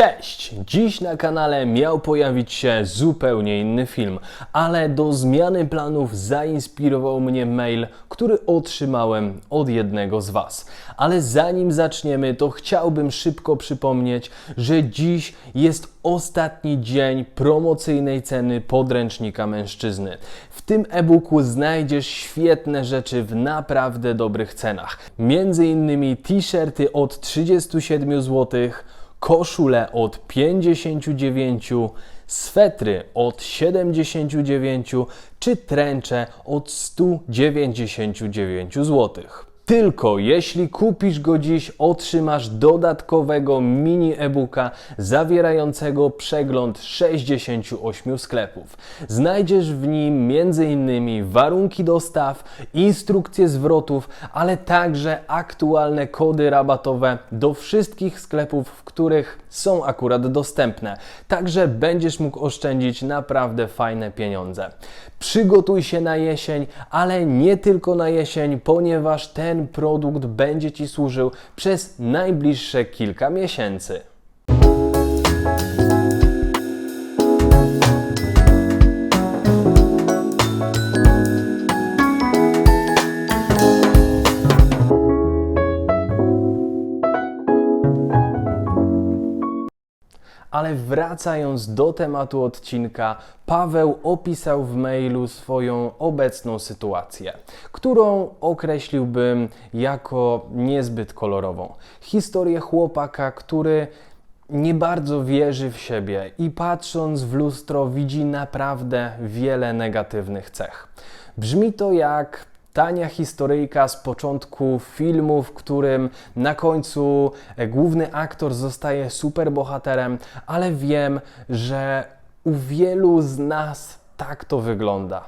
Cześć! Dziś na kanale miał pojawić się zupełnie inny film, ale do zmiany planów zainspirował mnie mail, który otrzymałem od jednego z Was. Ale zanim zaczniemy, to chciałbym szybko przypomnieć, że dziś jest ostatni dzień promocyjnej ceny podręcznika mężczyzny. W tym e-booku znajdziesz świetne rzeczy w naprawdę dobrych cenach. Między innymi t-shirty od 37 zł, koszule od 59, swetry od 79 czy tręcze od 199 zł. Tylko jeśli kupisz go dziś, otrzymasz dodatkowego mini e-booka zawierającego przegląd 68 sklepów. Znajdziesz w nim m.in. warunki dostaw, instrukcje zwrotów, ale także aktualne kody rabatowe do wszystkich sklepów, w których są akurat dostępne. Także będziesz mógł oszczędzić naprawdę fajne pieniądze. Przygotuj się na jesień, ale nie tylko na jesień, ponieważ ten produkt będzie Ci służył przez najbliższe kilka miesięcy. Ale wracając do tematu odcinka, Paweł opisał w mailu swoją obecną sytuację, którą określiłbym jako niezbyt kolorową. Historię chłopaka, który nie bardzo wierzy w siebie i patrząc w lustro widzi naprawdę wiele negatywnych cech. Brzmi to jak tania historyjka z początku filmu, w którym na końcu e, główny aktor zostaje superbohaterem, ale wiem, że u wielu z nas tak to wygląda.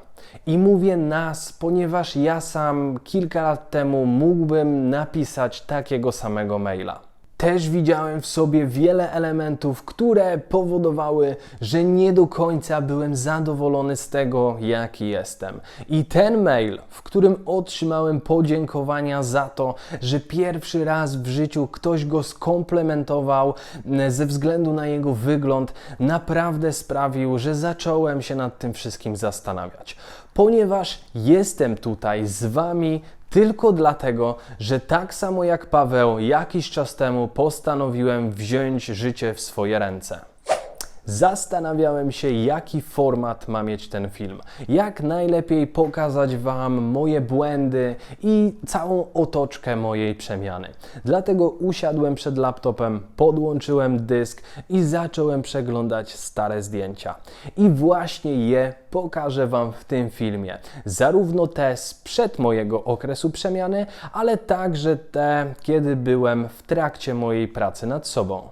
I mówię nas, ponieważ ja sam kilka lat temu mógłbym napisać takiego samego maila też widziałem w sobie wiele elementów, które powodowały, że nie do końca byłem zadowolony z tego, jaki jestem. I ten mail, w którym otrzymałem podziękowania za to, że pierwszy raz w życiu ktoś go skomplementował ze względu na jego wygląd, naprawdę sprawił, że zacząłem się nad tym wszystkim zastanawiać. Ponieważ jestem tutaj z Wami tylko dlatego, że tak samo jak Paweł jakiś czas temu postanowiłem wziąć życie w swoje ręce. Zastanawiałem się, jaki format ma mieć ten film, jak najlepiej pokazać Wam moje błędy i całą otoczkę mojej przemiany. Dlatego usiadłem przed laptopem, podłączyłem dysk i zacząłem przeglądać stare zdjęcia. I właśnie je pokażę Wam w tym filmie. Zarówno te sprzed mojego okresu przemiany, ale także te, kiedy byłem w trakcie mojej pracy nad sobą.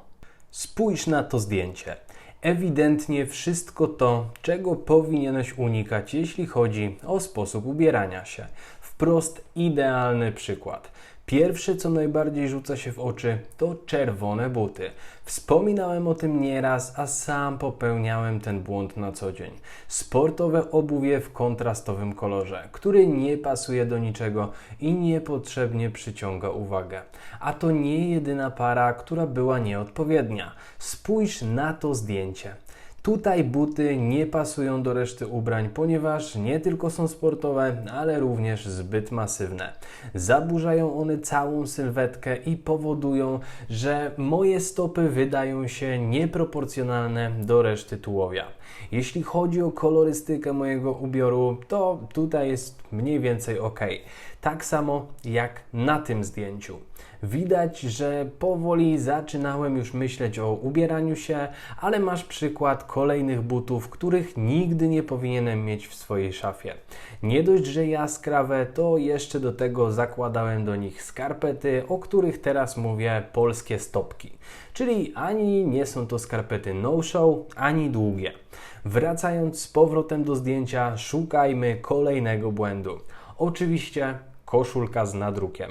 Spójrz na to zdjęcie ewidentnie wszystko to, czego powinieneś unikać, jeśli chodzi o sposób ubierania się. Wprost idealny przykład. Pierwsze, co najbardziej rzuca się w oczy, to czerwone buty. Wspominałem o tym nieraz, a sam popełniałem ten błąd na co dzień. Sportowe obuwie w kontrastowym kolorze, który nie pasuje do niczego i niepotrzebnie przyciąga uwagę. A to nie jedyna para, która była nieodpowiednia. Spójrz na to zdjęcie. Tutaj buty nie pasują do reszty ubrań, ponieważ nie tylko są sportowe, ale również zbyt masywne. Zaburzają one całą sylwetkę i powodują, że moje stopy wydają się nieproporcjonalne do reszty tułowia. Jeśli chodzi o kolorystykę mojego ubioru, to tutaj jest mniej więcej ok. Tak samo jak na tym zdjęciu. Widać, że powoli zaczynałem już myśleć o ubieraniu się, ale masz przykład kolejnych butów, których nigdy nie powinienem mieć w swojej szafie. Nie dość, że jaskrawe, to jeszcze do tego zakładałem do nich skarpety, o których teraz mówię polskie stopki. Czyli ani nie są to skarpety no-show, ani długie. Wracając z powrotem do zdjęcia, szukajmy kolejnego błędu. Oczywiście koszulka z nadrukiem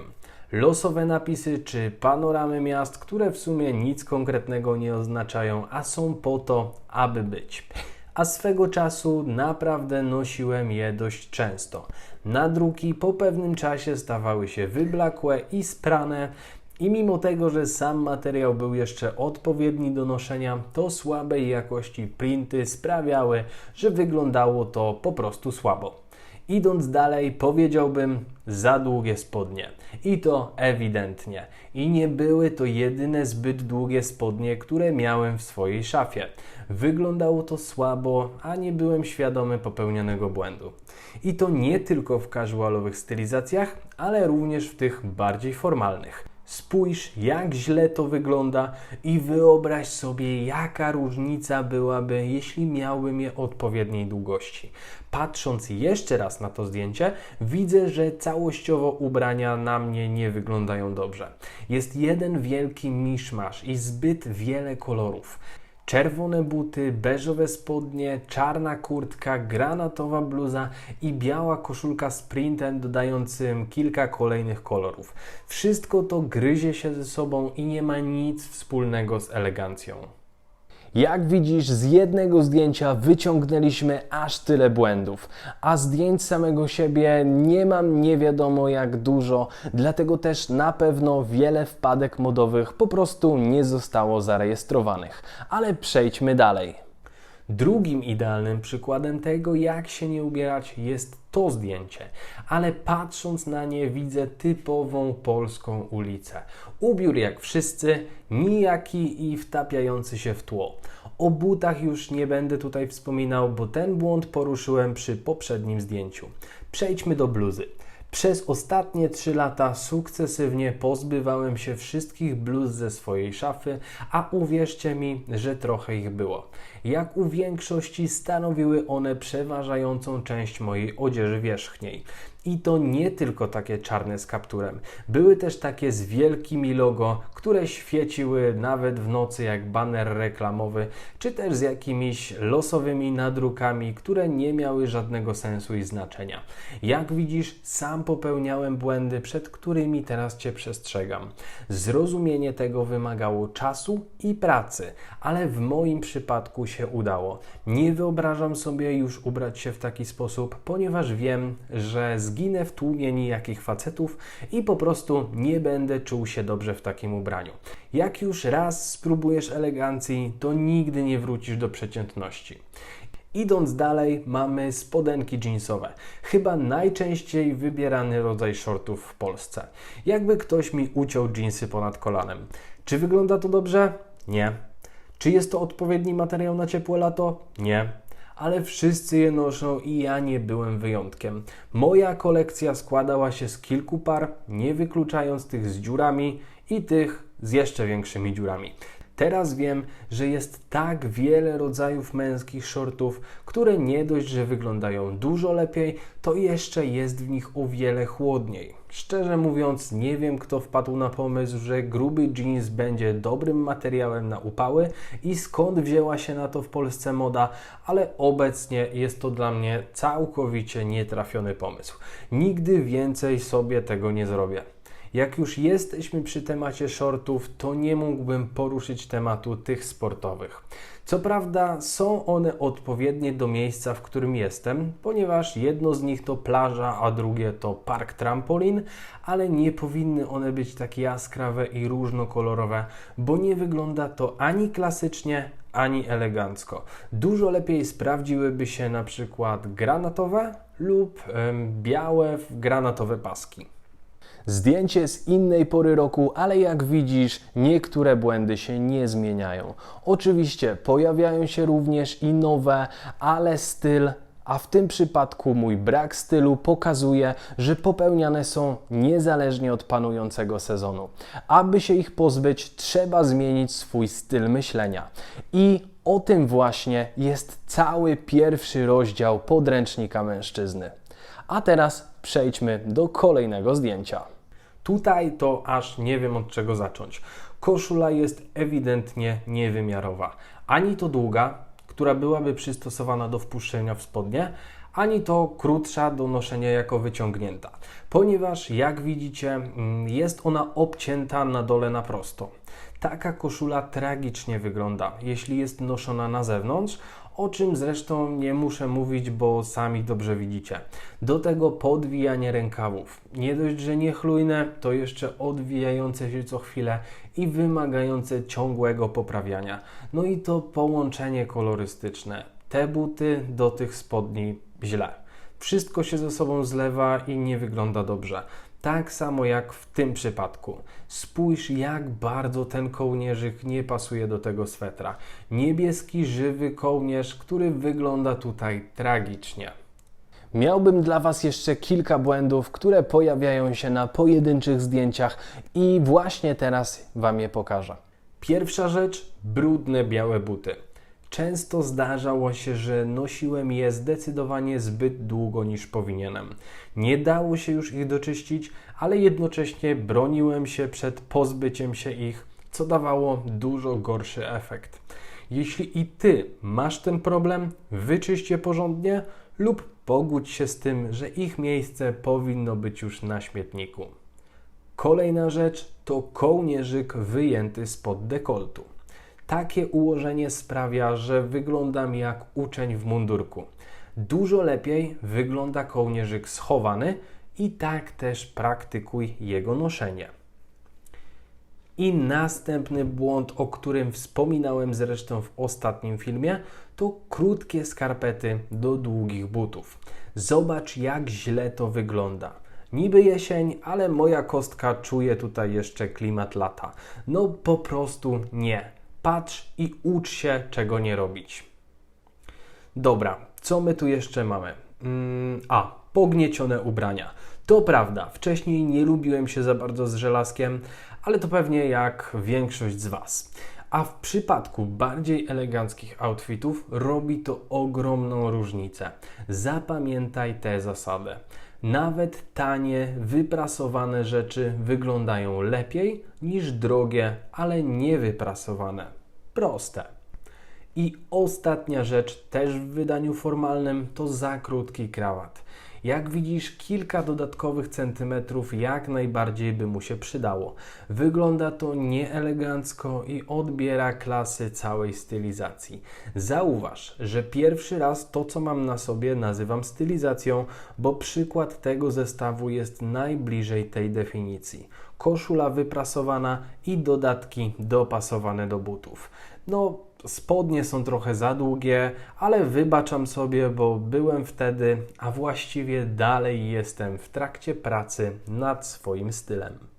losowe napisy czy panoramy miast, które w sumie nic konkretnego nie oznaczają, a są po to, aby być. A swego czasu naprawdę nosiłem je dość często. Nadruki po pewnym czasie stawały się wyblakłe i sprane, I mimo tego, że sam materiał był jeszcze odpowiedni do noszenia, to słabej jakości printy sprawiały, że wyglądało to po prostu słabo. Idąc dalej, powiedziałbym za długie spodnie. I to ewidentnie. I nie były to jedyne zbyt długie spodnie, które miałem w swojej szafie. Wyglądało to słabo, a nie byłem świadomy popełnionego błędu. I to nie tylko w casualowych stylizacjach, ale również w tych bardziej formalnych. Spójrz, jak źle to wygląda i wyobraź sobie, jaka różnica byłaby, jeśli miałbym je odpowiedniej długości. Patrząc jeszcze raz na to zdjęcie, widzę, że całościowo ubrania na mnie nie wyglądają dobrze. Jest jeden wielki miszmasz i zbyt wiele kolorów. Czerwone buty, beżowe spodnie, czarna kurtka, granatowa bluza i biała koszulka z printem dodającym kilka kolejnych kolorów. Wszystko to gryzie się ze sobą i nie ma nic wspólnego z elegancją. Jak widzisz, z jednego zdjęcia wyciągnęliśmy aż tyle błędów, a zdjęć samego siebie nie mam nie wiadomo jak dużo, dlatego też na pewno wiele wpadek modowych po prostu nie zostało zarejestrowanych. Ale przejdźmy dalej. Drugim idealnym przykładem tego, jak się nie ubierać, jest to zdjęcie, ale patrząc na nie widzę typową polską ulicę. Ubiór jak wszyscy, nijaki i wtapiający się w tło. O butach już nie będę tutaj wspominał, bo ten błąd poruszyłem przy poprzednim zdjęciu. Przejdźmy do bluzy. Przez ostatnie 3 lata sukcesywnie pozbywałem się wszystkich bluz ze swojej szafy, a uwierzcie mi, że trochę ich było. Jak u większości stanowiły one przeważającą część mojej odzieży wierzchniej. I to nie tylko takie czarne z kapturem. Były też takie z wielkimi logo, które świeciły nawet w nocy jak baner reklamowy, czy też z jakimiś losowymi nadrukami, które nie miały żadnego sensu i znaczenia. Jak widzisz, sam popełniałem błędy, przed którymi teraz Cię przestrzegam. Zrozumienie tego wymagało czasu i pracy, ale w moim przypadku się udało. Nie wyobrażam sobie już ubrać się w taki sposób, ponieważ wiem, że zginę w tłumie nijakich facetów i po prostu nie będę czuł się dobrze w takim ubraniu. Jak już raz spróbujesz elegancji, to nigdy nie wrócisz do przeciętności. Idąc dalej, mamy spodenki jeansowe. Chyba najczęściej wybierany rodzaj shortów w Polsce. Jakby ktoś mi uciął jeansy ponad kolanem. Czy wygląda to dobrze? Nie. Czy jest to odpowiedni materiał na ciepłe lato? Nie. Ale wszyscy je noszą i ja nie byłem wyjątkiem. Moja kolekcja składała się z kilku par, nie wykluczając tych z dziurami i tych z jeszcze większymi dziurami. Teraz wiem, że jest tak wiele rodzajów męskich shortów, które nie dość, że wyglądają dużo lepiej, to jeszcze jest w nich o wiele chłodniej. Szczerze mówiąc, nie wiem kto wpadł na pomysł, że gruby jeans będzie dobrym materiałem na upały i skąd wzięła się na to w Polsce moda, ale obecnie jest to dla mnie całkowicie nietrafiony pomysł. Nigdy więcej sobie tego nie zrobię. Jak już jesteśmy przy temacie shortów, to nie mógłbym poruszyć tematu tych sportowych. Co prawda są one odpowiednie do miejsca, w którym jestem, ponieważ jedno z nich to plaża, a drugie to park trampolin, ale nie powinny one być tak jaskrawe i różnokolorowe, bo nie wygląda to ani klasycznie, ani elegancko. Dużo lepiej sprawdziłyby się na przykład granatowe lub białe granatowe paski. Zdjęcie z innej pory roku, ale jak widzisz, niektóre błędy się nie zmieniają. Oczywiście pojawiają się również i nowe, ale styl a w tym przypadku mój brak stylu pokazuje, że popełniane są niezależnie od panującego sezonu. Aby się ich pozbyć, trzeba zmienić swój styl myślenia. I o tym właśnie jest cały pierwszy rozdział podręcznika mężczyzny. A teraz przejdźmy do kolejnego zdjęcia. Tutaj to aż nie wiem od czego zacząć. Koszula jest ewidentnie niewymiarowa. Ani to długa, która byłaby przystosowana do wpuszczenia w spodnie, ani to krótsza do noszenia jako wyciągnięta, ponieważ jak widzicie mm, jest ona obcięta na dole na prosto. Taka koszula tragicznie wygląda, jeśli jest noszona na zewnątrz, o czym zresztą nie muszę mówić, bo sami dobrze widzicie. Do tego podwijanie rękawów. Nie dość, że niechlujne, to jeszcze odwijające się co chwilę i wymagające ciągłego poprawiania. No i to połączenie kolorystyczne. Te buty do tych spodni źle. Wszystko się ze sobą zlewa i nie wygląda dobrze. Tak samo jak w tym przypadku. Spójrz, jak bardzo ten kołnierzyk nie pasuje do tego swetra. Niebieski, żywy kołnierz, który wygląda tutaj tragicznie. Miałbym dla Was jeszcze kilka błędów, które pojawiają się na pojedynczych zdjęciach i właśnie teraz Wam je pokażę. Pierwsza rzecz brudne białe buty. Często zdarzało się, że nosiłem je zdecydowanie zbyt długo niż powinienem. Nie dało się już ich doczyścić, ale jednocześnie broniłem się przed pozbyciem się ich, co dawało dużo gorszy efekt. Jeśli i Ty masz ten problem, wyczyść je porządnie lub pogódź się z tym, że ich miejsce powinno być już na śmietniku. Kolejna rzecz to kołnierzyk wyjęty spod dekoltu. Takie ułożenie sprawia, że wyglądam jak uczeń w mundurku. Dużo lepiej wygląda kołnierzyk schowany i tak też praktykuj jego noszenie. I następny błąd, o którym wspominałem zresztą w ostatnim filmie, to krótkie skarpety do długich butów. Zobacz, jak źle to wygląda. Niby jesień, ale moja kostka czuje tutaj jeszcze klimat lata. No po prostu nie. Patrz i ucz się, czego nie robić. Dobra, co my tu jeszcze mamy? Mm, a, pogniecione ubrania. To prawda, wcześniej nie lubiłem się za bardzo z żelazkiem, ale to pewnie jak większość z Was. A w przypadku bardziej eleganckich outfitów robi to ogromną różnicę. Zapamiętaj tę zasadę. Nawet tanie, wyprasowane rzeczy wyglądają lepiej niż drogie, ale niewyprasowane. Proste. I ostatnia rzecz, też w wydaniu formalnym, to za krótki krawat. Jak widzisz, kilka dodatkowych centymetrów jak najbardziej by mu się przydało. Wygląda to nieelegancko i odbiera klasy całej stylizacji. Zauważ, że pierwszy raz to, co mam na sobie, nazywam stylizacją, bo przykład tego zestawu jest najbliżej tej definicji. Koszula wyprasowana i dodatki dopasowane do butów. No, spodnie są trochę za długie, ale wybaczam sobie, bo byłem wtedy, a właściwie dalej jestem w trakcie pracy nad swoim stylem.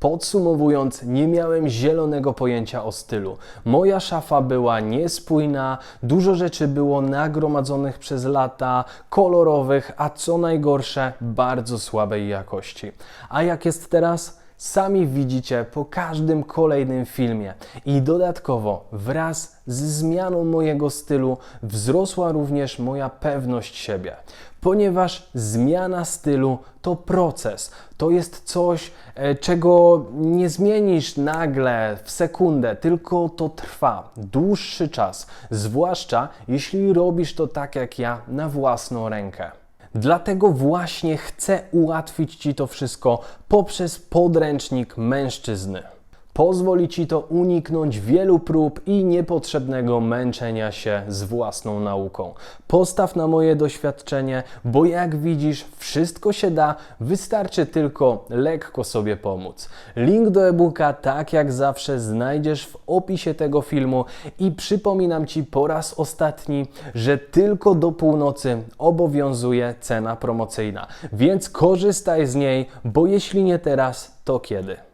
Podsumowując, nie miałem zielonego pojęcia o stylu. Moja szafa była niespójna, dużo rzeczy było nagromadzonych przez lata, kolorowych, a co najgorsze, bardzo słabej jakości. A jak jest teraz? Sami widzicie po każdym kolejnym filmie. I dodatkowo, wraz z zmianą mojego stylu, wzrosła również moja pewność siebie. Ponieważ zmiana stylu to proces, to jest coś, e, czego nie zmienisz nagle w sekundę, tylko to trwa dłuższy czas, zwłaszcza jeśli robisz to tak jak ja na własną rękę. Dlatego właśnie chcę ułatwić Ci to wszystko poprzez podręcznik mężczyzny. Pozwoli Ci to uniknąć wielu prób i niepotrzebnego męczenia się z własną nauką. Postaw na moje doświadczenie, bo jak widzisz, wszystko się da, wystarczy tylko lekko sobie pomóc. Link do e-booka, tak jak zawsze, znajdziesz w opisie tego filmu i przypominam Ci po raz ostatni, że tylko do północy obowiązuje cena promocyjna, więc korzystaj z niej, bo jeśli nie teraz, to kiedy?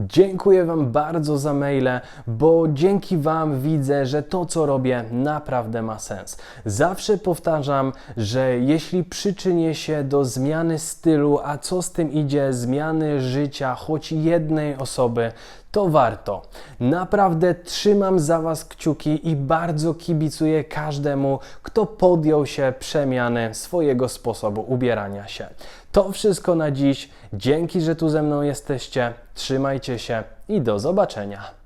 Dziękuję Wam bardzo za maile, bo dzięki Wam widzę, że to, co robię, naprawdę ma sens. Zawsze powtarzam, że jeśli przyczynię się do zmiany stylu, a co z tym idzie, zmiany życia choć jednej osoby, to warto. Naprawdę trzymam za Was kciuki i bardzo kibicuję każdemu, kto podjął się przemiany swojego sposobu ubierania się. To wszystko na dziś. Dzięki, że tu ze mną jesteście. Trzymajcie się i do zobaczenia.